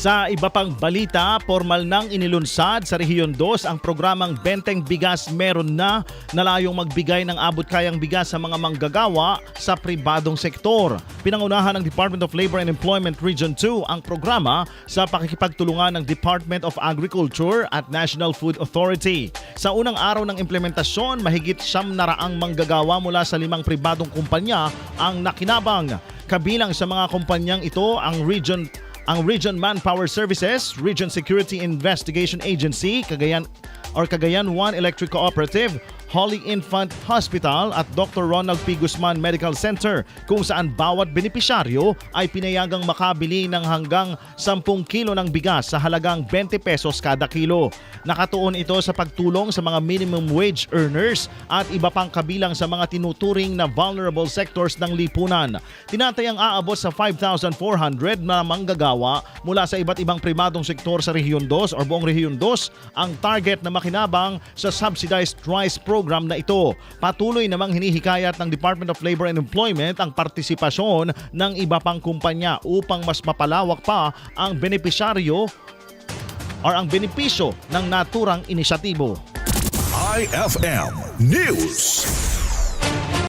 Sa iba pang balita, formal nang inilunsad sa Rehiyon 2 ang programang Benteng Bigas Meron Na na layong magbigay ng abot kayang bigas sa mga manggagawa sa pribadong sektor. Pinangunahan ng Department of Labor and Employment Region 2 ang programa sa pakikipagtulungan ng Department of Agriculture at National Food Authority. Sa unang araw ng implementasyon, mahigit siyam na raang manggagawa mula sa limang pribadong kumpanya ang nakinabang. Kabilang sa mga kumpanyang ito ang Region ang Region Manpower Services, Region Security Investigation Agency, Cagayan or Cagayan 1 Electric Cooperative, Holy Infant Hospital at Dr. Ronald P. Guzman Medical Center kung saan bawat benepisyaryo ay pinayagang makabili ng hanggang 10 kilo ng bigas sa halagang 20 pesos kada kilo. Nakatuon ito sa pagtulong sa mga minimum wage earners at iba pang kabilang sa mga tinuturing na vulnerable sectors ng lipunan. Tinatayang aabot sa 5,400 na manggagawa mula sa iba't ibang primadong sektor sa Rehiyon 2 or buong Rehiyon 2 ang target na makinabang sa subsidized rice program na ito. Patuloy namang hinihikayat ng Department of Labor and Employment ang partisipasyon ng iba pang kumpanya upang mas mapalawak pa ang benepisyaryo or ang benepisyo ng naturang inisyatibo. IFM News.